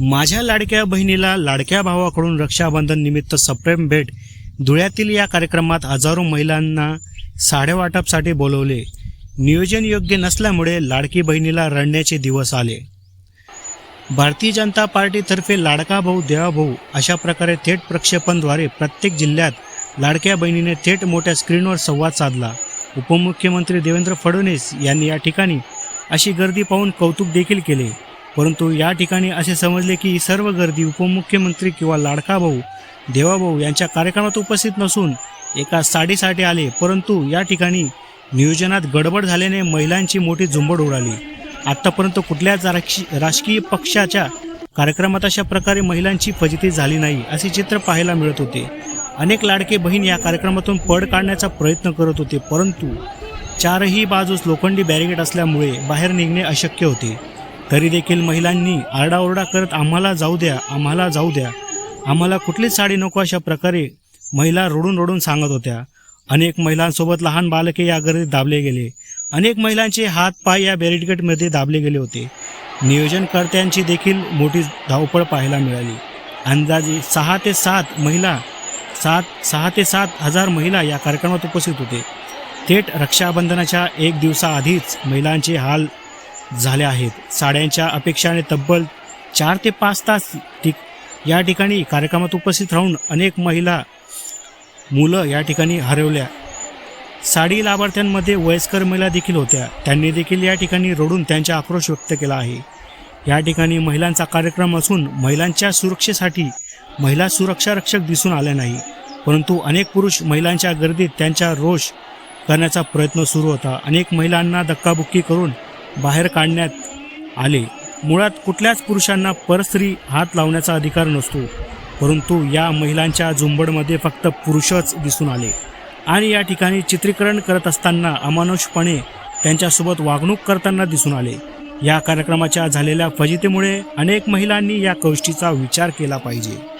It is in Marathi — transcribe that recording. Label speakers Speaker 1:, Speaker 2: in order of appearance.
Speaker 1: माझ्या लाडक्या बहिणीला लाडक्या भावाकडून रक्षाबंधन निमित्त सप्रेम भेट. धुळ्यातील या कार्यक्रमात हजारो महिलांना साडेवाटपसाठी बोलवले. नियोजन योग्य नसल्यामुळे लाडकी बहिणीला रडण्याचे दिवस आले. भारतीय जनता पार्टीतर्फे लाडका भाऊ देवाभाऊ अशा प्रकारे थेट प्रक्षेपणद्वारे प्रत्येक जिल्ह्यात लाडक्या बहिणीने थेट मोठ्या स्क्रीनवर संवाद साधला. उपमुख्यमंत्री देवेंद्र फडणवीस यांनी या ठिकाणी अशी गर्दी पाहून कौतुक देखील केले. परंतु या ठिकाणी असे समजले की सर्व गर्दी उपमुख्यमंत्री किंवा लाडका भाऊ देवाभाऊ यांच्या कार्यक्रमात उपस्थित नसून एका साडीसाठी आले परंतु या ठिकाणी नियोजनात गडबड झाल्याने महिलांची मोठी झुंबड उडाली. आत्तापर्यंत कुठल्याच राजकीय पक्षाच्या कार्यक्रमात अशा प्रकारे महिलांची फजिती झाली नाही असे चित्र पाहायला मिळत होते. अनेक लाडके बहीण या कार्यक्रमातून पड काढण्याचा प्रयत्न करत होते परंतु चारही बाजूस लोखंडी बॅरिगेड असल्यामुळे बाहेर निघणे अशक्य होते. तरी देखील महिलांनी आरडाओरडा करत आम्हाला जाऊ द्या आम्हाला जाऊ द्या. आम्हाला कुठलीच साडी नको अशा प्रकारे महिला रडून रडून सांगत होत्या. अनेक महिलांसोबत लहान बालके या गर्दीत दाबले गेले. अनेक महिलांचे हात पाय या बॅरिकेडमध्ये दाबले गेले होते. नियोजनकर्त्यांची देखील मोठी धावपळ पाहायला मिळाली. अंदाजे सहा ते सात महिला सात सहा ते सात हजार महिला या कार्यक्रमात उपस्थित होते. थेट रक्षाबंधनाच्या एक दिवसाआधीच महिलांचे हाल झाल्या आहेत. साड्यांच्या अपेक्षाने तब्बल चार ते पाच तास ठिक या ठिकाणी कार्यक्रमात उपस्थित राहून अनेक महिला मुलं या ठिकाणी हरवल्या. साडी लाभार्थ्यांमध्ये वयस्कर महिला देखील होत्या. त्यांनी देखील या ठिकाणी रडून त्यांचा आक्रोश व्यक्त केला आहे. या ठिकाणी महिलांचा कार्यक्रम असून महिलांच्या सुरक्षेसाठी महिला सुरक्षा रक्षक दिसून आले नाही. परंतु अनेक पुरुष महिलांच्या गर्दीत त्यांचा रोष करण्याचा प्रयत्न सुरू होता. अनेक महिलांना धक्काबुक्की करून बाहेर काढण्यात आले. मुळात कुठल्याच पुरुषांना परस्त्री हात लावण्याचा अधिकार नसतो. परंतु या महिलांच्या झुंबडमध्ये फक्त पुरुषच दिसून आले. आणि या ठिकाणी चित्रीकरण करत असताना अमानुषपणे त्यांच्यासोबत वागणूक करताना दिसून आले. या कार्यक्रमाच्या झालेल्या फजितीमुळे अनेक महिलांनी या गोष्टीचा विचार केला पाहिजे.